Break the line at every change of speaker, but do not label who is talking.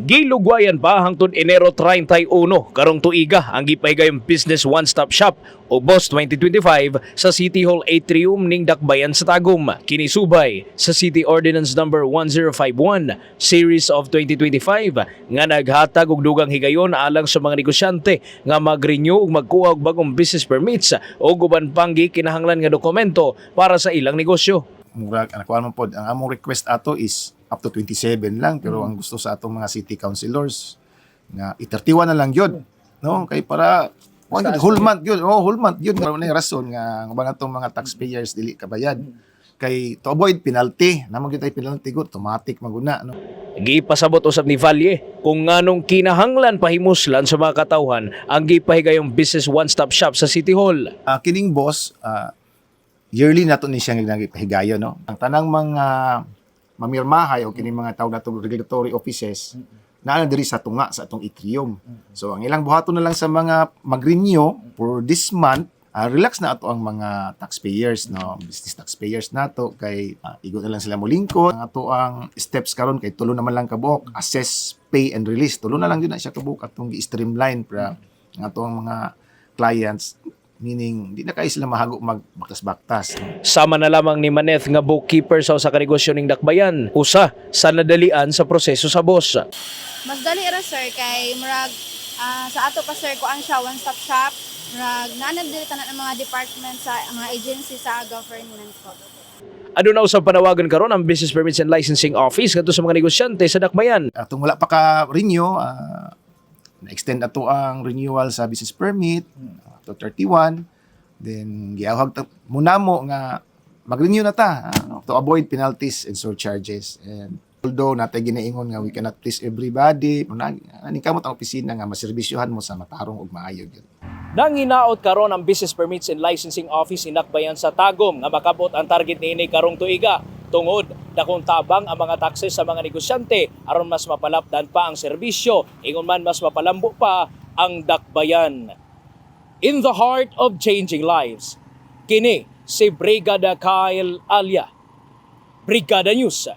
Gilugwayan pa hangtod Enero 31 karong tuiga ang gipahigayong Business One Stop Shop o BOSS 2025 sa City Hall Atrium ning Dakbayan sa Tagum. Kinisubay sa City Ordinance Number 1051 Series of 2025 nga naghatag og dugang higayon alang sa mga negosyante nga mag-renew ug magkuha og bagong business permits o guban pang kinahanglan nga dokumento para sa ilang negosyo.
Murag ang kuan man pod ang among request ato is up to 27 lang pero ang gusto sa atong mga city councilors nga i-31 na lang yun no? Kay para kuan gyud, whole month yun oh whole month yun mao na rason nga ba natong mga taxpayers dili kabayad. Kay to avoid penalty namang gyud ay penalty good automatic maguna no?
Gipasabot usab ni Valle kung nganong kinahanglan pahimuslan sa mga katawhan ang gipahigayong Business One Stop Shop sa City Hall.
Ah, kining boss ah, yearly nato ni siyang nagpahigayon no? Ang tanang mga mamirmahay o kining mga tawag nato regulatory offices naa na diri sa tunga sa atong atrium so ang ilang buhaton na lang sa mga mag-renew for this month ah, relax na ato ang mga taxpayers no? Business taxpayers nato kay ah, igo na lang sila molingkod ang ato ang steps karon kay tulo naman lang kabuok assess pay and release. Tulo na lang yun na siya kabuok atong gi-streamline para ang ato ang mga clients meaning di na kayo sila mahago magbaktas-baktas?
Sama na lamang ni Maneth nga bookkeeper sa usa ka negosyo ning Dakbayan, usa sa nadalian sa proseso sa boss.
Mas dali ra sir kay murag ah, sa ato pa sir kuan siya one stop shop. Murag naanad dili tanan ang mga department sa mga agency sa government ko.
Ano na usab panawagan karon ang Business Permits and Licensing Office ngadto sa mga negosyante sa Dakbayan.
atong wala pa ka renew ah, na-extend ato ang renewal sa business permit to 31 then giawhag ta muna mo nga mag-renew na ta ah, to avoid penalties and surcharges. And although natay ginaingon nga we cannot please everybody ani kamot ang opisina nga maserbisyohan mo sa matarong ug maayo gyud.
Nanginaot karon ang Business Permits and Licensing Office in Dakbayan sa Tagum nga makabot ang target niini karong tuiga. Tungod dakong tabang ang mga taxes sa mga negosyante aron mas mapalapdan pa ang serbisyo. Ingon man mas mapalambo pa ang Dakbayan. In the heart of changing lives, kini si Brigada Kyle Alia. Brigada News